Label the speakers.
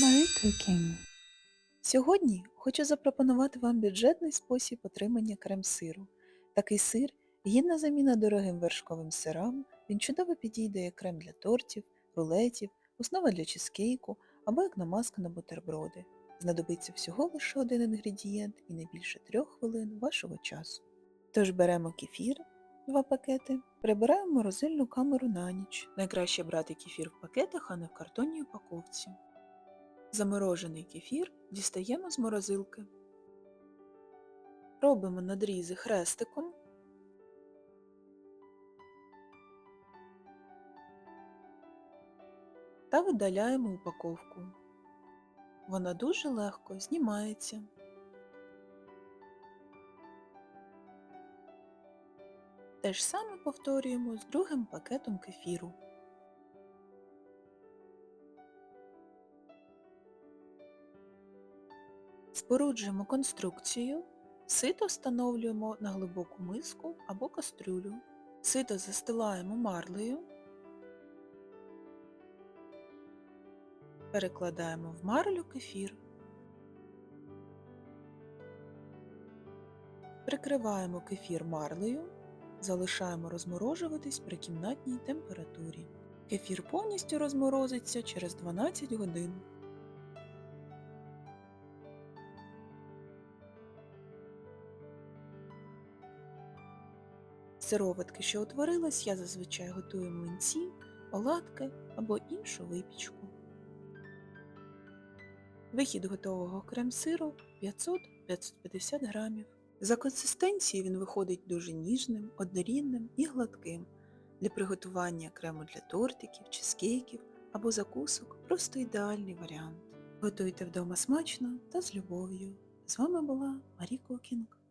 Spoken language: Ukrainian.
Speaker 1: Marie. Сьогодні хочу запропонувати вам бюджетний спосіб отримання крем-сиру. Такий сир – гідна заміна дорогим вершковим сирам, він чудово підійде як крем для тортів, рулетів, основа для чизкейку або як намазка на бутерброди. Знадобиться всього лише один інгредієнт і не більше трьох хвилин вашого часу. Тож беремо кефір, 2 пакети, прибираємо морозильну камеру на ніч. Найкраще брати кефір в пакетах, а не в картонній упаковці. Заморожений кефір дістаємо з морозилки. Робимо надрізи хрестиком. Та видаляємо упаковку. Вона дуже легко знімається. Те ж саме повторюємо з другим пакетом кефіру. Споруджуємо конструкцію, сито встановлюємо на глибоку миску або кастрюлю. Сито застилаємо марлею, перекладаємо в марлю кефір, прикриваємо кефір марлею, залишаємо розморожуватись при кімнатній температурі. Кефір повністю розморозиться через 12 годин. Сироватки, що утворились, я зазвичай готую млинці, оладки або іншу випічку. Вихід готового крем-сиру 500-550 грамів. За консистенцією він виходить дуже ніжним, однорідним і гладким. Для приготування крему для тортиків, чизкейків або закусок просто ідеальний варіант. Готуйте вдома смачно та з любов'ю. З вами була Марі Кокінг.